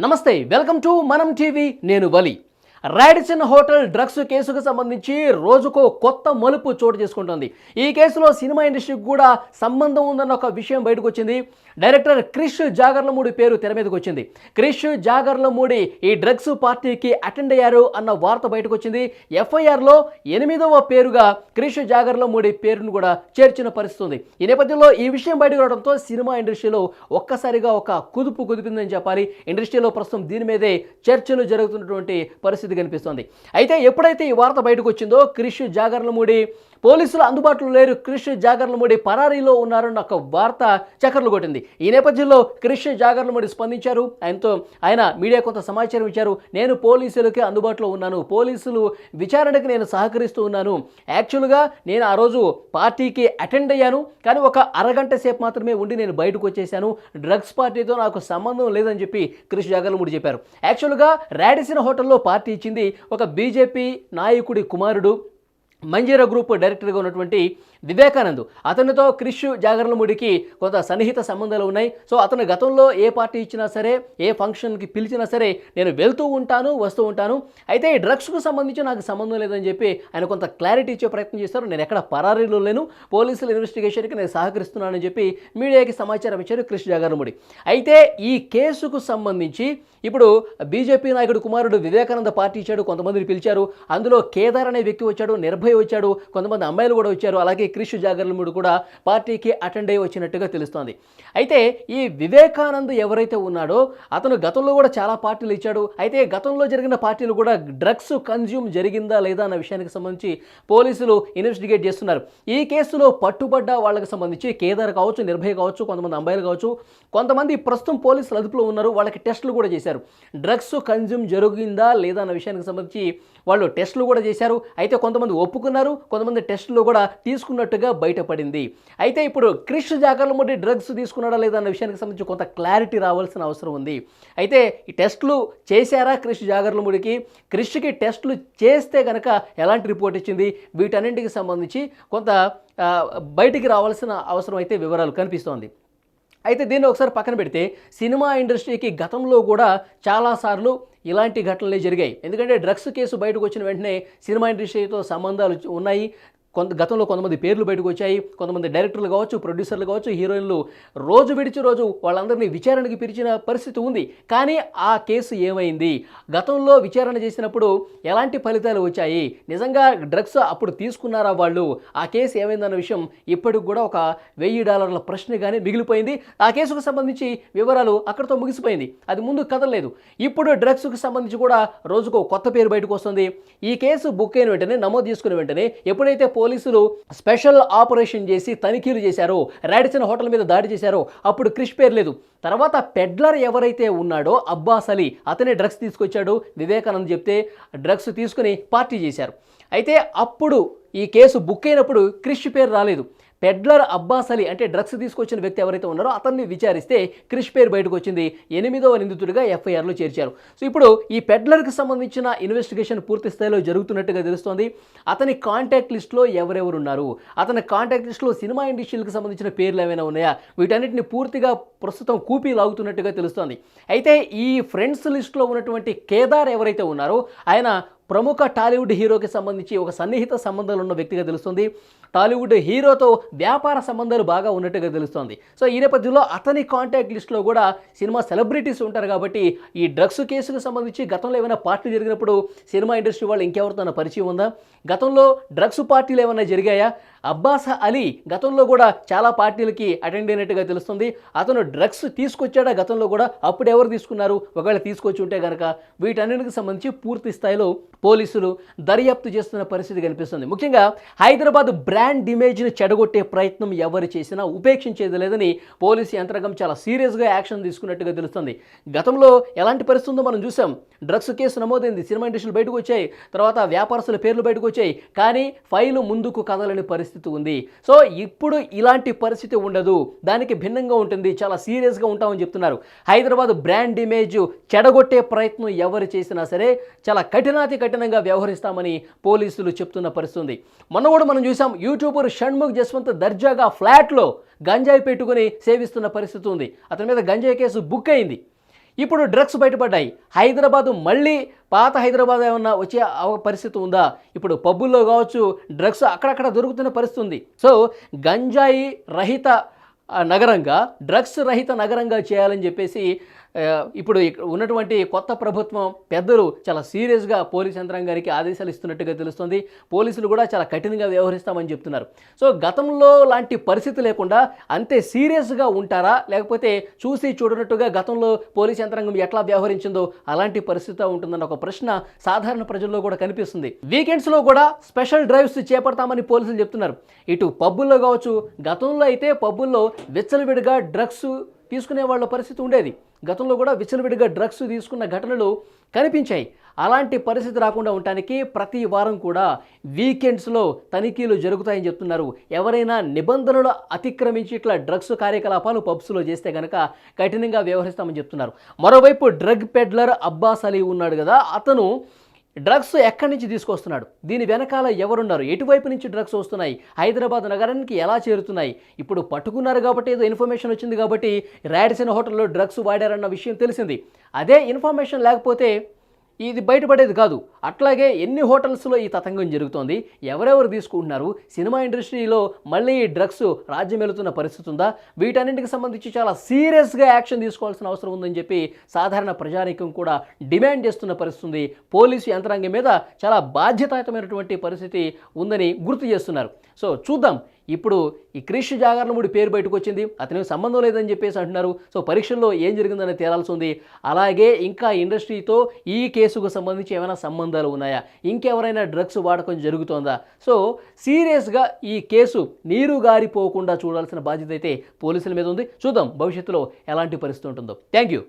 నమస్తే welcome to మనం TV నేను వలి రాడిసన్ హోటల్ డ్రగ్స్ కేసుకు సంబంధించి రోజుకో కొత్త మలుపు చోటు చేసుకుంటుంది. ఈ కేసులో సినిమా ఇండస్ట్రీకి కూడా సంబంధం ఉందన్న ఒక విషయం బయటకు వచ్చింది డైరెక్టర్ క్రిష్ జాగర్లమూడి పేరు తెర మీదకి వచ్చింది క్రిష్ జాగర్లమూడి ఈ డ్రగ్స్ పార్టీకి అటెండ్ అయ్యారు అన్న వార్త బయటకు వచ్చింది ఎఫ్ఐఆర్లో ఎనిమిదవ పేరుగా క్రిష్ జాగర్లమూడి పేరును కూడా చేర్చిన పరిస్థితి ఉంది ఈ నేపథ్యంలో ఈ విషయం బయటకు రావడంతో సినిమా ఇండస్ట్రీలో ఒక్కసారిగా ఒక కుదుపు కుదిపిందని చెప్పాలి. ఇండస్ట్రీలో ప్రస్తుతం దీని మీదే చర్చలు జరుగుతున్నటువంటి పరిస్థితి కనిపిస్తోంది. అయితే ఎప్పుడైతే ఈ వార్త బయటకు వచ్చిందో క్రిష్ జాగర్లమూడి పోలీసులు అందుబాటులో లేరు. క్రిష్ జాగర్లమూడి పరారీలో ఉన్నారన్న ఒక వార్త చక్కర్లు కొట్టింది. ఈ నేపథ్యంలో క్రిష్ జాగర్లమూడి స్పందించారు. ఆయనతో ఆయన మీడియా కొంత సమాచారం ఇచ్చారు. నేను పోలీసులకి అందుబాటులో ఉన్నాను. పోలీసులు విచారణకు నేను సహకరిస్తూ ఉన్నాను. యాక్చువల్గా నేను ఆ రోజు పార్టీకి అటెండ్ అయ్యాను. కానీ ఒక అరగంట సేపు మాత్రమే ఉండి నేను బయటకు వచ్చేసాను. డ్రగ్స్ పార్టీతో నాకు సంబంధం లేదని చెప్పి క్రిష్ జాగర్లమూడి చెప్పారు. యాక్చువల్గా రాడిసిన హోటల్లో పార్టీ ఇచ్చింది ఒక బీజేపీ నాయకుడి కుమారుడు. మంజీరా గ్రూప్ డైరెక్టర్గా ఉన్నటువంటి వివేకానంద్. అతనితో క్రిష్ జాగరణముడికి కొంత సన్నిహిత సంబంధాలు ఉన్నాయి. సో అతను గతంలో ఏ పార్టీ ఇచ్చినా సరే ఏ ఫంక్షన్కి పిలిచినా సరే నేను వెళ్తూ ఉంటాను వస్తూ ఉంటాను. అయితే ఈ డ్రగ్స్కు సంబంధించి నాకు సంబంధం లేదని చెప్పి ఆయన కొంత క్లారిటీ ఇచ్చే ప్రయత్నం చేస్తారు. నేను ఎక్కడ పరారీలో లేను. పోలీసుల ఇన్వెస్టిగేషన్కి నేను సహకరిస్తున్నానని చెప్పి మీడియాకి సమాచారం ఇచ్చారు క్రిష్ జాగరణముడి అయితే ఈ కేసుకు సంబంధించి ఇప్పుడు బీజేపీ నాయకుడు కుమారుడు వివేకానంద పార్టీ ఇచ్చాడు కొంతమందిని పిలిచారు. అందులో కేదార్ అనే వ్యక్తి వచ్చాడు నిర్భయ్ వచ్చాడు కొంతమంది అమ్మాయిలు కూడా వచ్చారు. అలాగే క్రిష్ జాగర్లముడు కూడా పార్టీకి అటెండ్ అయ్యి వచ్చినట్టుగా తెలుస్తోంది. అయితే ఈ వివేకానంద్ ఎవరైతే ఉన్నాడో అతను గతంలో కూడా చాలా పార్టీలు ఇచ్చాడు. అయితే గతంలో జరిగిన పార్టీలు కూడా డ్రగ్స్ కన్జ్యూమ్ జరిగిందా లేదా అన్న విషయానికి సంబంధించి పోలీసులు ఇన్వెస్టిగేట్ చేస్తున్నారు. ఈ కేసులో పట్టుబడ్డ వాళ్ళకి సంబంధించి కేదార్ కావచ్చు నిర్భయ కావచ్చు కొంతమంది అమ్మాయిలు కావచ్చు కొంతమంది ప్రస్తుతం పోలీసులు అదుపులో ఉన్నారు. వాళ్ళకి టెస్టులు కూడా చేశారు. డ్రగ్స్ కన్జ్యూమ్ జరిగిందా లేదా అన్న విషయానికి సంబంధించి వాళ్ళు టెస్టులు కూడా చేశారు. అయితే కొంతమంది ఒప్పుకున్నారు కొంతమంది టెస్టులు కూడా ఉన్నట్టుగా బయటపడింది. అయితే ఇప్పుడు క్రిష్ జాగర్లమూడి డ్రగ్స్ తీసుకున్నాడా లేదా అన్న విషయానికి సంబంధించి కొంత క్లారిటీ రావాల్సిన అవసరం ఉంది. అయితే ఈ టెస్టులు చేశారా క్రిష్ జాగర్లమూడికి క్రిష్కి టెస్టులు చేస్తే కనుక ఎలాంటి రిపోర్ట్ ఇచ్చింది? వీటన్నింటికి సంబంధించి కొంత బయటికి రావాల్సిన అవసరం అయితే వివరాలు కనిపిస్తోంది. అయితే దీన్ని ఒకసారి పక్కన పెడితే సినిమా ఇండస్ట్రీకి గతంలో కూడా చాలాసార్లు ఇలాంటి ఘటనలే జరిగాయి. ఎందుకంటే డ్రగ్స్ కేసు బయటకు వచ్చిన వెంటనే సినిమా ఇండస్ట్రీతో సంబంధాలు ఉన్నాయి. కొంత గతంలో కొంతమంది పేర్లు బయటకు వచ్చాయి. కొంతమంది డైరెక్టర్లు కావచ్చు ప్రొడ్యూసర్లు కావచ్చు హీరోయిన్లు రోజు విడిచి రోజు వాళ్ళందరినీ విచారణకి పిలిచిన పరిస్థితి ఉంది. కానీ ఆ కేసు ఏమైంది? గతంలో విచారణ చేసినప్పుడు ఎలాంటి ఫలితాలు వచ్చాయి? నిజంగా డ్రగ్స్ అప్పుడు తీసుకున్నారా వాళ్ళు? ఆ కేసు ఏమైందన్న విషయం ఇప్పటికి కూడా ఒక వెయ్యి డాలర్ల ప్రశ్నగానే మిగిలిపోయింది. ఆ కేసుకు సంబంధించి వివరాలు అక్కడితో ముగిసిపోయింది. అది ముందు కదలలేదు ఇప్పుడు డ్రగ్స్కు సంబంధించి కూడా రోజుకు కొత్త పేరు బయటకు వస్తుంది. ఈ కేసు బుక్ అయిన వెంటనే నమోదు చేసుకున్న వెంటనే ఎప్పుడైతే పోలీసులు స్పెషల్ ఆపరేషన్ చేసి తనిఖీలు చేశారో. రాడిసన్ హోటల్ మీద దాడి చేశారో. అప్పుడు క్రిష్ పేరు లేదు. తర్వాత పెడ్లర్ ఎవరైతే ఉన్నాడో అబ్బాస్ అలీ అతనే డ్రగ్స్ తీసుకొచ్చాడు. వివేకానంద్ చెప్తే డ్రగ్స్ తీసుకుని పార్టీ చేశారు. అయితే అప్పుడు ఈ కేసు బుక్ అయినప్పుడు క్రిష్ పేరు రాలేదు. పెడ్లర్ అబ్బాస్ అలీ అంటే డ్రగ్స్ తీసుకొచ్చిన వ్యక్తి ఎవరైతే ఉన్నారో అతన్ని విచారిస్తే క్రిష్ పేరు బయటకు వచ్చింది ఎనిమిదవ నిందితుడిగా ఎఫ్ఐఆర్లో చేర్చారు. సో ఇప్పుడు ఈ పెడ్లర్కి సంబంధించిన ఇన్వెస్టిగేషన్ పూర్తి స్థాయిలో జరుగుతున్నట్టుగా తెలుస్తోంది. అతని కాంటాక్ట్ లిస్ట్లో ఎవరెవరు ఉన్నారు అతని కాంటాక్ట్ లిస్ట్లో సినిమా ఇండస్ట్రీలకు సంబంధించిన పేర్లు ఏమైనా ఉన్నాయా? వీటన్నిటిని పూర్తిగా ప్రస్తుతం కూపీ లాగుతున్నట్టుగా తెలుస్తోంది. అయితే ఈ ఫ్రెండ్స్ లిస్ట్లో ఉన్నటువంటి కేదార్ ఎవరైతే ఉన్నారో ఆయన ప్రముఖ టాలీవుడ్ హీరోకి సంబంధించి ఒక సన్నిహిత సంబంధాలు ఉన్న వ్యక్తిగా తెలుస్తుంది. టాలీవుడ్ హీరోతో వ్యాపార సంబంధాలు బాగా ఉన్నట్టుగా తెలుస్తోంది. సో ఈ నేపథ్యంలో అతని కాంటాక్ట్ లిస్ట్లో కూడా సినిమా సెలబ్రిటీస్ ఉంటారు కాబట్టి ఈ డ్రగ్స్ కేసుకు సంబంధించి గతంలో ఏమైనా పార్టీ జరిగినప్పుడు సినిమా ఇండస్ట్రీ వాళ్ళు ఇంకెవరితో పరిచయం ఉందా? గతంలో డ్రగ్స్ పార్టీలు ఏమైనా జరిగాయా? అబ్బాస్ అలీ గతంలో కూడా చాలా పార్టీలకి అటెండ్ అయినట్టుగా తెలుస్తుంది. అతను డ్రగ్స్ తీసుకొచ్చాడా గతంలో కూడా? అప్పుడు ఎవరు తీసుకున్నారు? ఒకవేళ తీసుకొచ్చి ఉంటే కనుక వీటన్నిటికి సంబంధించి పూర్తి స్థాయిలో పోలీసులు దర్యాప్తు చేస్తున్న పరిస్థితి కనిపిస్తుంది. ముఖ్యంగా హైదరాబాద్ బ్రాండ్ ఇమేజ్ని చెడగొట్టే ప్రయత్నం ఎవరు చేసినా ఉపేక్షించేది లేదని పోలీసు యంత్రాంగం చాలా సీరియస్గా యాక్షన్ తీసుకున్నట్టుగా తెలుస్తుంది. గతంలో ఎలాంటి పరిస్థితుందో మనం చూసాం. డ్రగ్స్ కేసు నమోదైంది. సినిమా ఇండస్ట్రీలు బయటకు వచ్చాయి. తర్వాత వ్యాపారస్తుల పేర్లు బయటకు వచ్చాయి. కానీ ఫైలు ముందుకు కదలని పరిస్థితి ఉంది. సో ఇప్పుడు ఇలాంటి పరిస్థితి ఉండదు. దానికి భిన్నంగా ఉంటుంది. చాలా సీరియస్గా ఉంటామని చెప్తున్నారు. హైదరాబాద్ బ్రాండ్ ఇమేజ్ చెడగొట్టే ప్రయత్నం ఎవరు చేసినా సరే చాలా కఠినాతి కఠినంగా వ్యవహరిస్తామని పోలీసులు చెప్తున్న పరిస్థితి ఉంది. మొన్న కూడా మనం చూసాం యూట్యూబర్ షణ్ముఖ్ జస్వంత్ దర్జాగా ఫ్లాట్లో గంజాయి పెట్టుకుని సేవిస్తున్న పరిస్థితి ఉంది. అతని మీద గంజాయి కేసు బుక్ అయింది. ఇప్పుడు డ్రగ్స్ బయటపడ్డాయి. హైదరాబాద్ మళ్ళీ పాత హైదరాబాద్ ఏమన్నా వచ్చే పరిస్థితి ఉందా? ఇప్పుడు పబ్బుల్లో కావచ్చు డ్రగ్స్ అక్కడక్కడ దొరుకుతున్న పరిస్థితి ఉంది. సో గంజాయి రహిత నగరంగా డ్రగ్స్ రహిత నగరంగా చేయాలని చెప్పేసి ఇప్పుడు ఇక్కడ ఉన్నటువంటి కొత్త ప్రభుత్వం పెద్దలు చాలా సీరియస్గా పోలీస్ యంత్రాంగానికి ఆదేశాలు ఇస్తున్నట్టుగా తెలుస్తుంది. పోలీసులు కూడా చాలా కఠినంగా వ్యవహరిస్తామని చెప్తున్నారు. సో గతంలో లాంటి పరిస్థితి లేకుండా అంతే సీరియస్గా ఉంటారా? లేకపోతే చూసి చూడనట్టుగా గతంలో పోలీస్ యంత్రాంగం ఎట్లా వ్యవహరించిందో అలాంటి పరిస్థితి ఉంటుందన్న ఒక ప్రశ్న సాధారణ ప్రజల్లో కూడా కనిపిస్తుంది. వీకెండ్స్లో కూడా స్పెషల్ డ్రైవ్స్ చేపడతామని పోలీసులు చెప్తున్నారు. ఇటు పబ్బుల్లో కావచ్చు గతంలో అయితే పబ్బుల్లో విచ్చలవిడిగా డ్రగ్స్ తీసుకునే వాళ్ళ పరిస్థితి ఉండేది. గతంలో కూడా విచ్చలవిడిగా డ్రగ్స్ తీసుకున్న ఘటనలు కనిపించాయి. అలాంటి పరిస్థితి రాకుండా ఉండటానికి ప్రతి వారం కూడా వీకెండ్స్లో తనిఖీలు జరుగుతాయని చెప్తున్నారు. ఎవరైనా నిబంధనలు అతిక్రమించి ఇట్లా డ్రగ్స్ కార్యకలాపాలు పబ్స్లో చేస్తే కనుక కఠినంగా వ్యవహరిస్తామని చెప్తున్నారు. మరోవైపు డ్రగ్ పెడ్లర్ అబ్బాస్ అలీ ఉన్నాడు కదా అతను డ్రగ్స్ ఎక్కడి నుంచి తీసుకొస్తున్నాడు? దీని వెనకాల ఎవరున్నారు? ఎటువైపు నుంచి డ్రగ్స్ వస్తున్నాయి? హైదరాబాద్ నగరానికి ఎలా చేరుతున్నాయి? ఇప్పుడు పట్టుకున్నారు కాబట్టి ఏదో ఇన్ఫర్మేషన్ వచ్చింది కాబట్టి రాడిసన్ హోటల్లో డ్రగ్స్ వాడారన్న విషయం తెలిసింది. అదే ఇన్ఫర్మేషన్ లేకపోతే ఇది బయటపడేది కాదు. అట్లాగే ఎన్ని హోటల్స్లో ఈ తతంగం జరుగుతోంది? ఎవరెవరు తీసుకుంటున్నారు? సినిమా ఇండస్ట్రీలో మళ్ళీ ఈ డ్రగ్స్ రాజ్యం వెళుతున్న పరిస్థితి ఉందా? వీటన్నింటికి సంబంధించి చాలా సీరియస్గా యాక్షన్ తీసుకోవాల్సిన అవసరం ఉందని చెప్పి సాధారణ ప్రజానీకం కూడా డిమాండ్ చేస్తున్న పరిస్థితి ఉంది. పోలీసు యంత్రాంగం మీద చాలా బాధ్యతాయుతమైనటువంటి పరిస్థితి ఉందని గుర్తు చేస్తున్నారు. సో చూద్దాం. ఇప్పుడు ఈ క్రిష్ జాగర్లముడి పేరు బయటకు వచ్చింది అతనికి సంబంధం లేదని చెప్పేసి అంటున్నారు. సో పరీక్షల్లో ఏం జరిగిందని తేలాల్సి ఉంది. అలాగే ఇంకా ఇండస్ట్రీతో ఈ కేసుకు సంబంధించి ఏమైనా సంబంధాలు ఉన్నాయా? ఇంకెవరైనా డ్రగ్స్ వాడకం జరుగుతోందా? సో సీరియస్గా ఈ కేసు నీరు గారిపోకుండా చూడాల్సిన బాధ్యత అయితే పోలీసుల మీద ఉంది. చూద్దాం భవిష్యత్తులో ఎలాంటి పరిస్థితి ఉంటుందో. Thank you